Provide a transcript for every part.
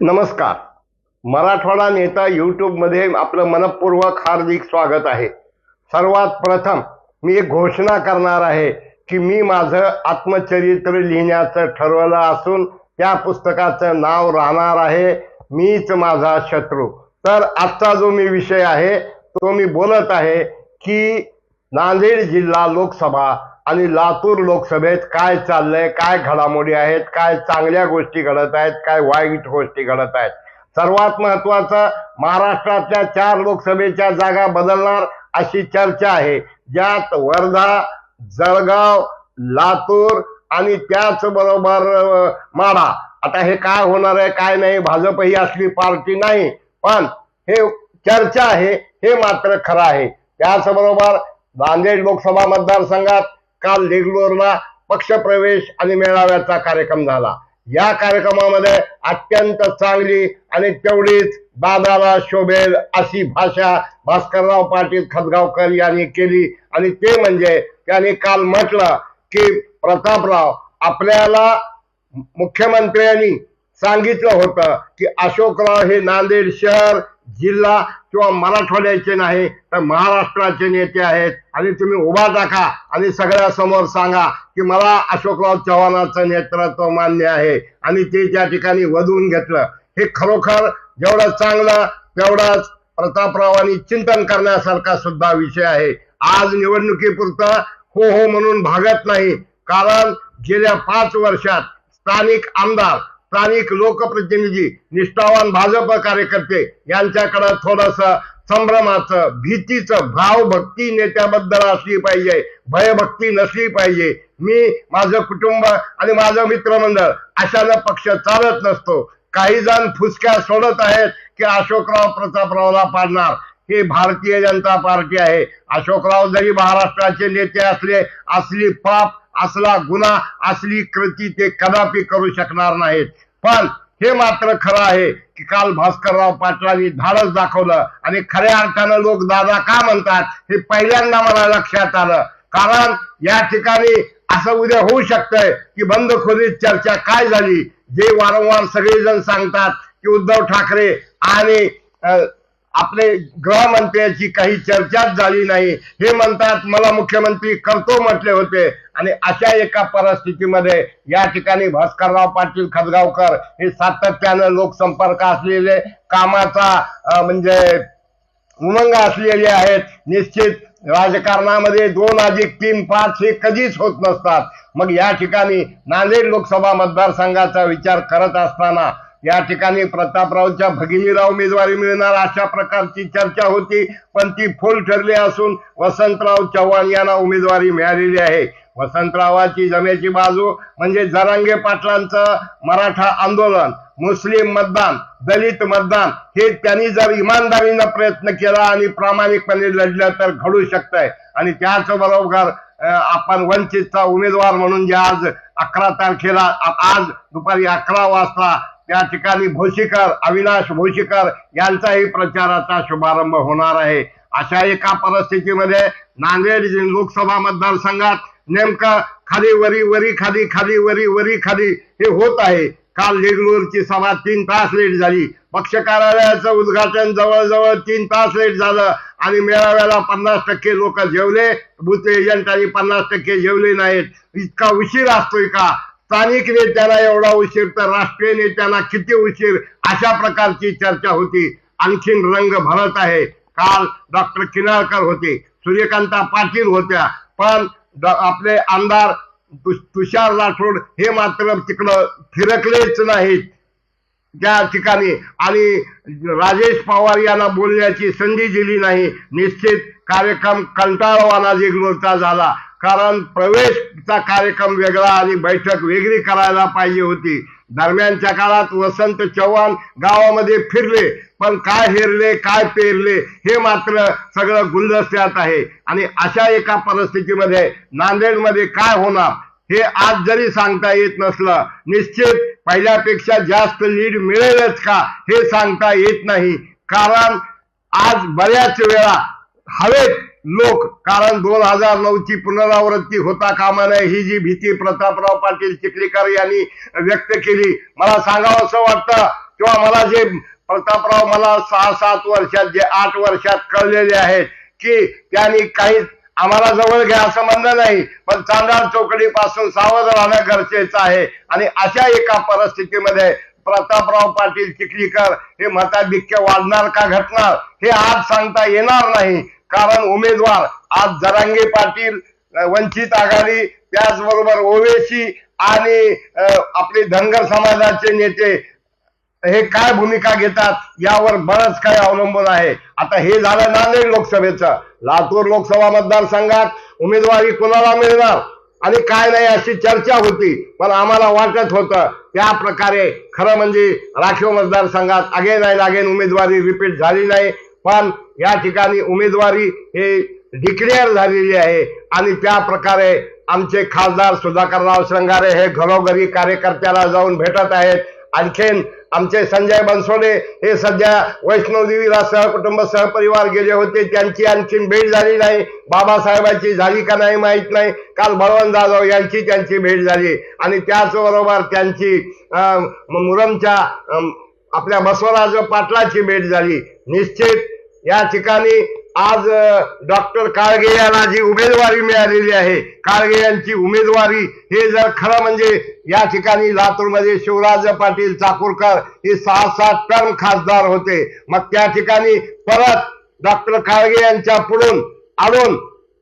नमस्कार. मराठवाडा नेता यूट्यूबमध्ये आपलं मनपूर्वक हार्दिक स्वागत आहे. सर्वात प्रथम मी एक घोषणा करणार आहे की मी माझं आत्मचरित्र लिहिण्याचं ठरवलं असून त्या पुस्तकाचं नाव राहणार आहे मीच माझा शत्रू. तर आजचा जो मी विषय आहे तो मी बोलत आहे की नांदेड जिल्हा लोकसभा आणि लातूर लोकसभेत काय चाललंय काय घडामोडी आहेत काय चांगल्या गोष्टी घडत आहेत काय वाईट गोष्टी घडत आहेत. सर्वात महत्वाचं महाराष्ट्रातल्या चार लोकसभेच्या जागा बदलणार अशी चर्चा आहे. ज्यात वर्धा जळगाव लातूर आणि त्याचबरोबर माडा माढा. आता हे काय होणार आहे काय नाही भाजप ही असली पार्टी नाही पण हे चर्चा आहे हे मात्र खरं आहे. त्याचबरोबर नांदेड लोकसभा मतदारसंघात काल देगलूरला पक्षप्रवेश आणि मेळाव्याचा कार्यक्रम झाला. या कार्यक्रमामध्ये अत्यंत चांगली आणि तेवढीच दादाला शोभेल अशी भाषा भास्करराव पाटील खतगावकर यांनी केली. आणि ते म्हणजे त्यांनी काल म्हटलं की प्रतापराव आपल्याला मुख्यमंत्र्यांनी सांगितलं होतं की अशोकराव हे नांदेड शहर जिल्हा किंवा मराठवाड्याचे नाही तर महाराष्ट्राचे नेते आहेत. आणि तुम्ही उभा टाका आणि सगळ्यासमोर सांगा की मला अशोकराव चव्हाणाचं नेतृत्व मान्य आहे. आणि ते त्या ठिकाणी वधवून घेतलं हे खरोखर जेवढं चांगलं तेवढाच प्रतापरावांनी चिंतन करण्यासारखा सुद्धा विषय आहे. आज निवडणुकीपुरतं हो हो म्हणून भागत नाही. कारण गेल्या पाच वर्षात स्थानिक आमदार स्थानिक लोकप्रतिनिधी निष्ठावान भाजप कार्यकर्ते यांच्याकडे थोडस संभ्रमाचं भीतीचं भावभक्ती नेत्याबद्दल असली पाहिजे भयभक्ती नसली पाहिजे. मी माझं कुटुंब आणि माझं मित्रमंडळ अशानं पक्ष चालत नसतो. काही जण फुसक्या सोडत आहेत की अशोकराव प्रतापरावला पाडणार. हे भारतीय जनता पार्टी आहे. अशोकराव जरी महाराष्ट्राचे नेते असले असली पाप असला गुन्हा असली कृती ते कदापि करू शकणार नाहीत. पण हे मात्र खरं आहे की काल भास्करराव पाटलांनी धाडस दाखवलं आणि खऱ्या अर्थानं लोक दादा का म्हणतात हे पहिल्यांदा मला लक्षात आलं. कारण या ठिकाणी असं उद्या होऊ शकतंय की बंद खोलीत चर्चा काय झाली जे वारंवार सगळेजण सांगतात की उद्धव ठाकरे आणि आपले गृहमंत्र्याची काही चर्चाच झाली नाही. हे म्हणतात मला मुख्यमंत्री करतो म्हटले होते. आणि अशा एका परिस्थितीमध्ये या ठिकाणी भास्करराव पाटील खदगावकर हे सातत्यानं लोकसंपर्क असलेले कामाचा म्हणजे उमंग असलेले आहेत. निश्चित राजकारणामध्ये दोन अधिक तीन पाच हे कधीच होत नसतात. मग या ठिकाणी नांदेड लोकसभा मतदारसंघाचा विचार करत असताना या ठिकाणी प्रतापरावच्या भगिनीला उमेदवारी मिळणार अशा प्रकारची चर्चा होती. पण ती फोल ठरली असून वसंतराव चव्हाण यांना उमेदवारी मिळालेली आहे. वसंतरावाची जमेची बाजू म्हणजे जरांगे पाटलांचं मराठा आंदोलन मुस्लिम मतदान दलित मतदान हे त्यांनी जर इमानदारीनं प्रयत्न केला आणि प्रामाणिकपणे लढलं तर घडू शकतंय. आणि त्याचबरोबर आपण वंचितचा उमेदवार म्हणून जे आज अकरा तारखेला आज दुपारी अकरा वाजता त्या ठिकाणी भोशीकर अविनाश भोशीकर यांचाही प्रचाराचा शुभारंभ होणार आहे. अशा एका परिस्थितीमध्ये नांदेड लोकसभा मतदारसंघात नेमकं खाली वरी वरी खाली खाली वरी वरी खाली हे होत आहे. काल देगलूरची सभा तीन तास लेट झाली. पक्ष कार्यालयाचं उद्घाटन जवळजवळ तीन तास लेट झालं आणि मेळाव्याला पन्नास टक्के लोक जेवले. बुथ एजंट आणि पन्नास टक्के जेवले नाहीत. इतका उशीर असतोय का? स्थानिक नेत्यांना एवढा उशीर तर राष्ट्रीय नेत्यांना किती उशीर अशा प्रकारची चर्चा होती. आणखीन रंग भरत आहे. काल डॉक्टर किनाळकर होते सूर्यकांता पाटील होत्या पण आपले आमदार तुषार राठोड हे मात्र तिकडं फिरकलेच नाहीत. त्या ठिकाणी. आणि राजेश पवार यांना बोलण्याची संधी दिली नाही. निश्चित कार्यक्रम कंटाळवाना जिग्लोरचा झाला. कारण प्रवेशचा कार्यक्रम वेगळा आणि बैठक वेगळी करायला पाहिजे होती. दरम्यानच्या काळात वसंत चव्हाण गावामध्ये फिरले पण काय हेरले काय पेरले हे मात्र सगळं गुलदस्त्यात आहे. आणि अशा एका परिस्थितीमध्ये नांदेडमध्ये काय होणार हे आज जरी सांगता येत नसलं निश्चित पहिल्यापेक्षा जास्त लीड मिळेलच का हे सांगता येत नाही. कारण आज बऱ्याच वेळा हवेत लोक कारण दोन हजार नऊ ची पुनरावृत्ती होता कामा नये ही जी भीती प्रतापराव पाटील चिखलीकर यांनी व्यक्त केली मला सांगावं असं वाटतं किंवा मला जे प्रतापराव मला सहा सात वर्षात जे आठ वर्षात कळलेले आहेत की त्यांनी काही आम्हाला जवळ घ्या असं म्हणणं नाही पण चांदार चौकडी पासून सावध राहणं गरजेचं आहे. आणि अशा एका परिस्थितीमध्ये प्रतापराव पाटील चिखलीकर हे मताधिक्य वाढणार का घटणार हे आज सांगता येणार नाही. कारण उमेदवार आज जरांगे पाटील वंचित आघाडी त्याचबरोबर ओवेसी आणि आपले धनगर समाजाचे नेते हे काय भूमिका घेतात यावर बरंच काही अवलंबून आहे. आता हे झालं नांदेड लोकसभेचं. लातूर लोकसभा मतदारसंघात उमेदवारी कोणाला मिळणार? आणि काय नाही अशी चर्चा होती पण आम्हाला वाटत होतं त्या प्रकारे खरं म्हणजे राखीव मतदारसंघात अगेन नाही अगेन उमेदवारी रिपीट झाली नाही. पण या ठिकाणी उमेदवारी हे डिक्लेअर झालेली आहे. आणि त्या प्रकारे आमचे खासदार सुधाकरराव श्रंगारे हे घरोघरी कार्यकर्त्याला जाऊन भेटत आहेत. आणखीन आमचे संजय बनसोडे हे सध्या वैष्णोदेवीला सहकुटुंब सहपरिवार गेले होते. त्यांची आणखी भेट झाली नाही. बाबासाहेबांची झाली का नाही माहीत नाही. काल बळवंत जाधव यांची त्यांची भेट झाली. आणि त्याचबरोबर त्यांची मुरमच्या आपल्या बसवराज पाटलाची भेट झाली. निश्चित या ठिकाणी आज डॉक्टर काळगे यांना जी उमेदवारी मिळालेली आहे काळगे यांची उमेदवारी हे जर खरं म्हणजे या ठिकाणी लातूरमध्ये शिवराज पाटील चाकूरकर हे सहा सात टर्म खासदार होते. मग त्या ठिकाणी परत डॉक्टर काळगे यांच्या पुढून आणून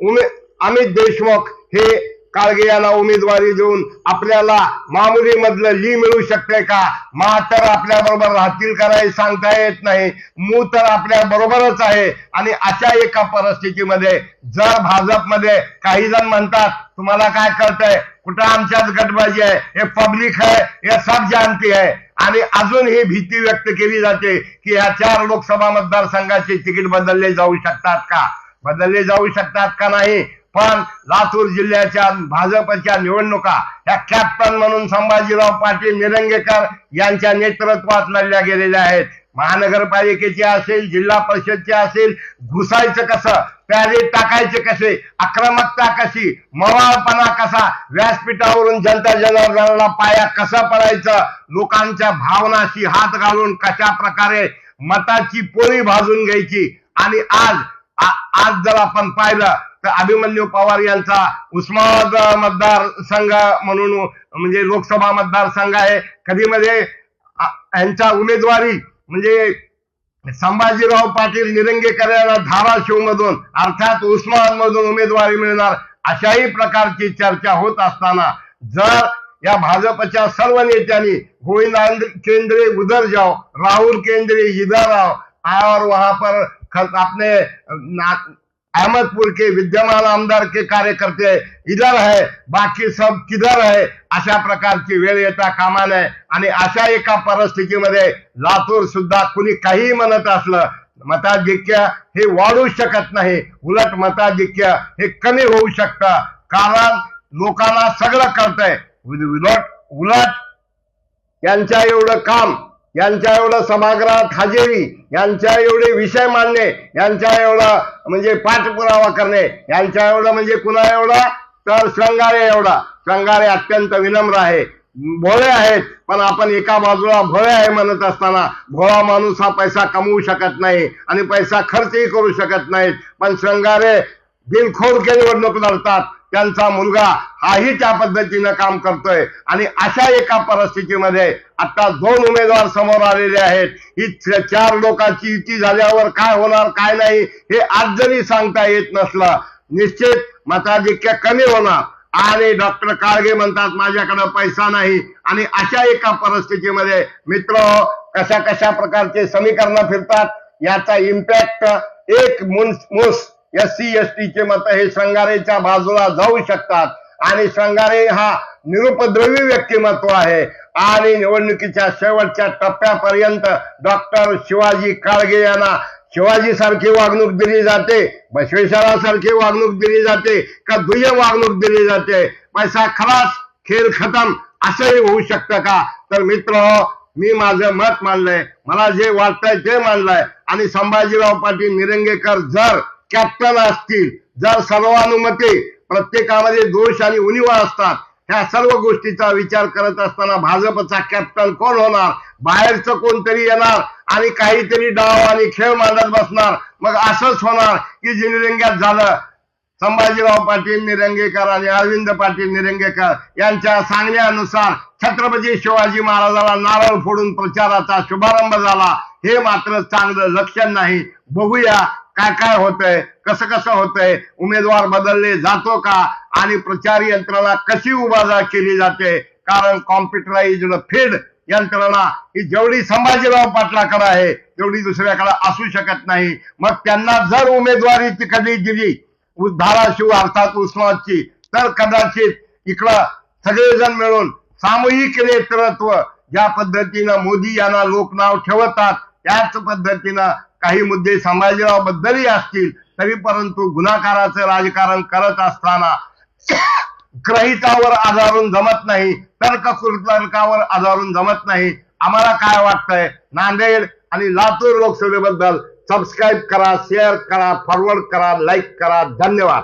उमे अमित देशमुख हे काळगे याला उमेदवारी देऊन आपल्याला मामुली मधलं ली मिळू शकते का? मा तर आपल्या बरोबर राहतील का नाही सांगता येत नाही. मू तर आपल्या बरोबरच आहे. आणि अशा एका परिस्थितीमध्ये जर भाजपमध्ये काही जण म्हणतात तुम्हाला काय कळतंय? कुठं आमच्याच गटबाजी आहे? हे पब्लिक आहे. हे सब जानती आहे. आणि अजून ही भीती व्यक्त केली जाते की ह्या चार लोकसभा मतदारसंघाचे तिकीट बदलले जाऊ शकतात का? बदलले जाऊ शकतात का नाही? पण लातूर जिल्ह्याच्या भाजपच्या निवडणुका ह्या कॅप्टन म्हणून संभाजीराव पाटील निरंगेकर यांच्या नेतृत्वात लढल्या गेलेल्या आहेत. महानगरपालिकेचे असेल जिल्हा परिषदचे असेल घुसायचं कसं पॅलेट टाकायचे कसे आक्रमकता कशी मवाळपणा कसा व्यासपीठावरून जनता जनार्दनाला पाया कसा पडायचं लोकांच्या भावनाशी हात घालून कशा प्रकारे मताची पोळी भाजून घ्यायची आणि आज आ- आज जर आपण पाहिलं तर अभिमन्यू पवार यांचा उस्मानाबाद मतदारसंघ म्हणून म्हणजे लोकसभा मतदारसंघ आहे. कधी मध्ये यांच्या उमेदवारी म्हणजे संभाजीराव पाटील निरंगेकर यांना धाराशिव मधून अर्थात उस्मानाबाद मधून उमेदवारी मिळणार अशाही प्रकारची चर्चा होत असताना जर या भाजपच्या सर्व नेत्यांनी गोविंद केंद्रे उधर जाओ राहुल केंद्रे इधर आओ और वहां पर ख- अपने ना- अहमदपुर के विद्यमान आमदार के कार्यकर्ते इधर है बाकी सब किधर है अशा प्रकारची वेळ येता कामा नये आणि अशा एका परिस्थितीमध्ये लातूर सुद्धा कुणी काही म्हणत असलं मताधिक्य हे वाढू शकत नाही. उलट मताधिक्य हे कमी होऊ शकतं. कारण लोकांना सगळं कळतंय. उलट उलट यांच्या एवढं काम यांच्या एवढं सभागृहात हजेरी यांच्या एवढे विषय मांडणे यांच्या एवढं म्हणजे पाठपुरावा करणे यांच्या एवढं म्हणजे कुणा एवढा? तर श्रंगारे एवढा. श्रंगारे अत्यंत विनम्र आहे. भोळे आहेत पण आपण एका बाजूला भोळे आहे म्हणत असताना भोळा माणूस हा पैसा कमवू शकत नाही आणि पैसा खर्चही करू शकत नाहीत. पण श्रंगारे बिनखोडके निवडणूक लढतात त्यांचा मुलगा हाही त्या पद्धतीनं काम करतोय. आणि अशा एका परिस्थितीमध्ये आता दोन उमेदवार समोर आलेले आहेत. ही चार लोकांची युती झाल्यावर काय होणार काय नाही हे आज जरी सांगता येत नसलं निश्चित मताधिक्य कमी होणार. आणि डॉक्टर काळगे म्हणतात माझ्याकडे पैसा नाही. आणि अशा एका परिस्थितीमध्ये मित्र कशा कशा प्रकारचे समीकरण फिरतात याचा इम्पॅक्ट एक मुंस मुस एस सी एस चे मत हे श्रंगारेच्या बाजूला जाऊ शकतात. आणि श्रंगारे हा निरुपद्रवी व्यक्तिमत्व आहे. आणि निवडणुकीच्या शेवटच्या टप्प्यापर्यंत डॉक्टर शिवाजी काळगे यांना शिवाजी सारखी वागणूक दिली जाते. बसवेश्वरासारखी वागणूक दिली जाते का दुय्यम वागणूक दिली जाते? पैसा खलास खेळ खतम असंही होऊ शकतं का? तर मित्र मी माझं मत मांडलंय मला जे वाटतंय ते मांडलंय आणि संभाजीराव पाटील निरंगेकर जर कॅप्टन असतील. जर सर्वानुमते प्रत्येकामध्ये दोष आणि उणीवा असतात ह्या सर्व गोष्टीचा विचार करत असताना भाजपचा कॅप्टन कोण होणार? बाहेरचं कोणतरी येणार आणि काहीतरी डाव आणि खेळ मांडत बसणार. मग असंच होणार की जिनिरंग्यात झालं. संभाजीराव पाटील निरंगेकर आणि अरविंद पाटील निरंगेकर यांच्या सांगण्यानुसार छत्रपती शिवाजी महाराजाला नारळ फोडून प्रचाराचा शुभारंभ झाला. हे मात्र चांगलं लक्षण नाही. बघूया काय काय होतंय कसं कसं होतंय उमेदवार बदलले जातो का आणि प्रचार यंत्रणा कशी उभा केली जाते? कारण कॉम्प्युटराइज्ड फीड यंत्रणा ही जेवढी संभाजीराव पाटलाकडे आहे तेवढी दुसऱ्याकडे असू शकत नाही. मग त्यांना जर उमेदवारी ती कधी दिली धाराशिव अर्थात उस्मानाबादची तर कदाचित इकडं सगळेजण मिळून सामूहिक नेतृत्व ज्या पद्धतीनं मोदी यांना लोक नाव ठेवतात त्याच पद्धतीनं काही मुद्दे समाजाबद्दलही असतील तरी परंतु गुन्हाकाराचं राजकारण करत असताना ग्रहितावर आधारून जमत नाही तर्क तर्कावर आधारून जमत नाही. आम्हाला काय वाटतंय? नांदेड आणि लातूर लोकसभेबद्दल सबस्क्राईब करा शेअर करा फॉरवर्ड करा लाईक करा. धन्यवाद.